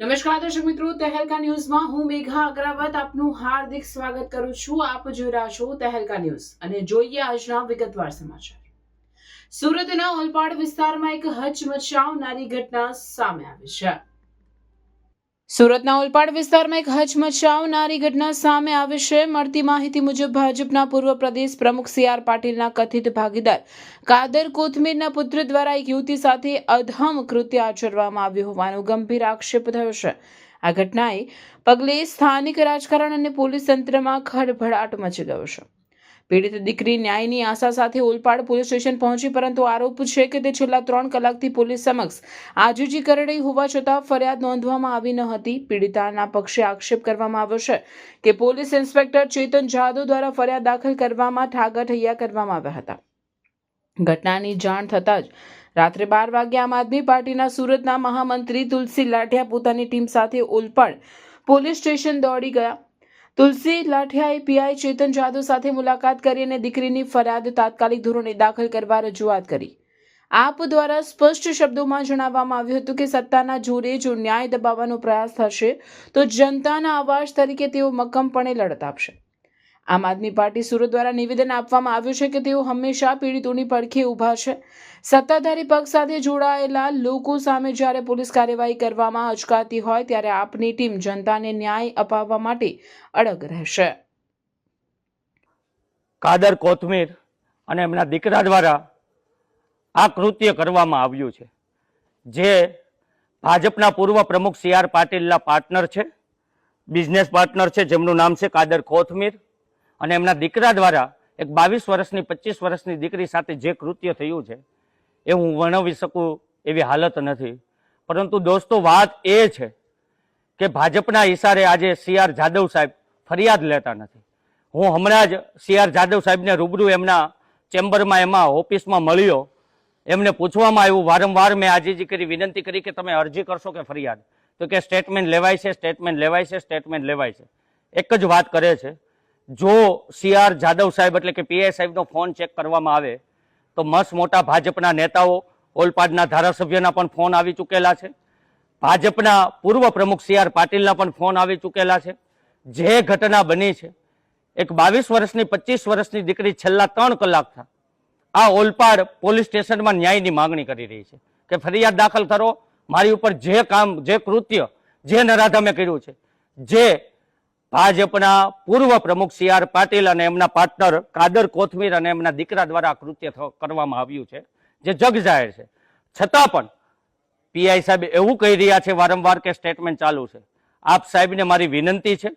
નમસ્કાર, દર્શક મિત્રો. તહેલકા ન્યૂઝમાં હું મેઘા અગ્રવાલ આપનું હાર્દિક સ્વાગત કરું છું. આપ જોઈ રહ્યા છો તહેલકા ન્યૂઝ અને જોઈએ આજના વિગતવાર સમાચાર. સુરતના ઓલપાડ વિસ્તારમાં એક હચમચાવનારી ઘટના સામે આવી છે. સુરતના ઓલપાડ વિસ્તારમાં એક હચમચાવનારી ઘટના સામે આવી છે. મળતી માહિતી મુજબ ભાજપના પૂર્વ પ્રદેશ પ્રમુખ સી આર પાટીલના કથિત ભાગીદાર કાદર કોથમીરના પુત્ર દ્વારા એક યુવતી સાથે અધમ કૃત્ય આચરવામાં આવ્યું હોવાનો ગંભીર આક્ષેપ થયો છે. આ ઘટનાએ પગલે સ્થાનિક રાજકારણ અને પોલીસ તંત્રમાં ખળભળાટ મચી ગયો છે. પીડિત દીકરી ન્યાયની આશા સાથે ઓલપાડ પોલીસ સ્ટેશન પહોંચી, પરંતુ આરોપ છે કે તે છેલ્લા ત્રણ કલાકથી પોલીસ સમક્ષ આજીજી કરી રહી હોવા છતાં ફરિયાદ નોંધવામાં આવી ન હતી. પીડિતાના પક્ષે આક્ષેપ કરવામાં આવ્યો છે કે પોલીસ ઇન્સ્પેક્ટર ચેતન જાદવ દ્વારા ફરિયાદ દાખલ કરવામાં ઠાગાઠૈયા કરવામાં આવ્યા હતા. ઘટનાની જાણ થતાં જ રાત્રે બાર વાગે આમ આદમી પાર્ટીના સુરતના મહામંત્રી તુલસી લાઠિયા પોતાની ટીમ સાથે ઓલપાડ પોલીસ સ્ટેશન દોડી ગયા. તુલસી લાઠિયાએ પીઆઈ ચેતન જાદવ સાથે મુલાકાત કરી અને દીકરીની ફરિયાદ તાત્કાલિક ધોરણે દાખલ કરવા રજૂઆત કરી. આપ દ્વારા સ્પષ્ટ શબ્દોમાં જણાવવામાં આવ્યું હતું કે સત્તાના જોરે જો ન્યાય દબાવવાનો પ્રયાસ થશે, તો જનતાના અવાજ તરીકે તેઓ મક્કમપણે લડત આપશે. આમ આદમી પાર્ટી સુરત દ્વારા નિવેદન આપવામાં આવ્યું છે કે તેઓ હંમેશા પીડિતોની પડખે ઊભા છે. સત્તાધારી પક્ષ સાથે જોડાયેલા લોકો સામે જ્યારે પોલીસ કાર્યવાહી કરવામાં અચકાતી હોય ત્યારે આપની ટીમ જનતાને ન્યાય અપાવવા માટે અડગ રહેશે. કાદર કોથમીર અને એમના દીકરા દ્વારા આ કૃત્ય કરવામાં આવ્યું છે. જે ભાજપના પૂર્વ પ્રમુખ સી આર પાટીલના પાર્ટનર છે બિઝનેસ પાર્ટનર છે, જેમનું નામ છે કાદર કોથમીર. અને એમના દીકરા દ્વારા એક બાવીસ વર્ષની, પચીસ વર્ષની દીકરી સાથે જે કૃત્ય થયું છે, એ હું વર્ણવી શકું એવી હાલત નથી. પરંતુ દોસ્તો, વાત એ છે કે ભાજપના ઇશારે આજે સી આર જાદવ સાહેબ ફરિયાદ લેતા નથી. હું હમણાં જ સી આર જાદવ સાહેબને રૂબરૂ એમના ચેમ્બરમાં, એમાં ઓફિસમાં મળ્યો. એમને પૂછવામાં આવ્યું, વારંવાર મેં આજીજી કરી, વિનંતી કરી કે તમે અરજી કરશો કે ફરિયાદ? તો કે સ્ટેટમેન્ટ લેવાય છે, સ્ટેટમેન્ટ લેવાય છે, સ્ટેટમેન્ટ લેવાય છે. એક જ વાત કરે છે જો સીઆર જાદવ સાહેબ એટલે કે પીઆઈ સાહેબનો ફોન ચેક કરવામાં આવે, તો મસ્ત મોટા ભાજપના નેતાઓ, ઓલપાડના ધારાસભ્યના પણ ફોન આવી ચૂકેલા છે. ભાજપના પૂર્વ પ્રમુખ સી આર પાટીલના પણ ફોન આવી ચૂકેલા છે. જે ઘટના બની છે, એક બાવીસ વર્ષની, પચીસ વર્ષની દીકરી છેલ્લા ત્રણ કલાકથી આ ઓલપાડ પોલીસ સ્ટેશનમાં ન્યાયની માંગણી કરી રહી છે કે ફરિયાદ દાખલ કરો, મારી ઉપર જે કામ, જે કૃત્ય, જે નરાધમે કર્યું છે, જે ભાજપના પૂર્વ પ્રમુખ સી આર પાટીલ અને એમના પાર્ટનર કાદર કોથમીર અને એમના દીકરા દ્વારા આ કૃત્ય કરવામાં આવ્યું છે, જે જગ જાહેર છે. છતાં પણ પીઆઈ સાહેબ એવું કહી રહ્યા છે વારંવાર કે સ્ટેટમેન્ટ ચાલુ છે. આપ સાહેબને મારી વિનંતી છે,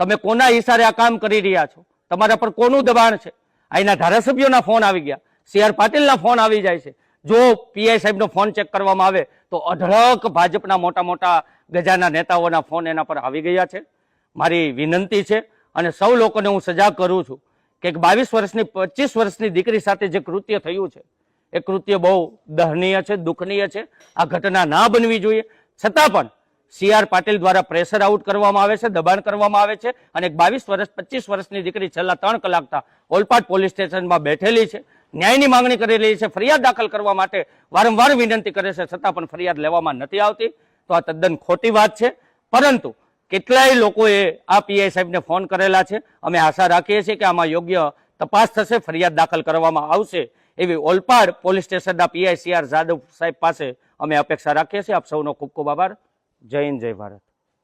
તમે કોના હિસારે આ કામ કરી રહ્યા છો? તમારા પર કોનું દબાણ છે? અહીંના ધારાસભ્યોના ફોન આવી ગયા. સી આર પાટીલના ફોન આવી જાય છે. જો પીઆઈ સાહેબનો ફોન ચેક કરવામાં આવે, તો અઢળક ભાજપના મોટા મોટા ગજાના નેતાઓના ફોન એના પર આવી ગયા છે. મારી વિનંતી છે અને સૌ લોકોને હું સજાગ કરું છું કે બાવીસ વર્ષની, પચીસ વર્ષની દીકરી સાથે જે કૃત્ય થયું છે, એ કૃત્ય બહુ દહનીય છે, દુઃખનીય છે. આ ઘટના ના બનવી જોઈએ. છતાં પણ સી આર પાટીલ દ્વારા પ્રેશર આઉટ કરવામાં આવે છે, દબાણ કરવામાં આવે છે અને બાવીસ વર્ષ, પચીસ વર્ષની દીકરી છેલ્લા ત્રણ કલાકતા ઓલપાટ પોલીસ સ્ટેશનમાં બેઠેલી છે, ન્યાયની માંગણી કરી રહી છે, ફરિયાદ દાખલ કરવા માટે વારંવાર વિનંતી કરે છે, છતાં પણ ફરિયાદ લેવામાં નથી આવતી. તો આ તદ્દન ખોટી વાત છે. પરંતુ કેટલાય લોકોએ આ પીઆઈ સાહેબને ફોન કરેલા છે. અમે આશા રાખીએ છીએ કે આમાં યોગ્ય તપાસ થશે, ફરિયાદ દાખલ કરવામાં આવશે એવી ઓલપાડ પોલીસ સ્ટેશનના પીઆઈ સી આર જાદવ સાહેબ પાસે અમે અપેક્ષા રાખીએ છીએ. આપ સૌનો ખૂબ ખૂબ આભાર. જય હિન્દ, જય ભારત.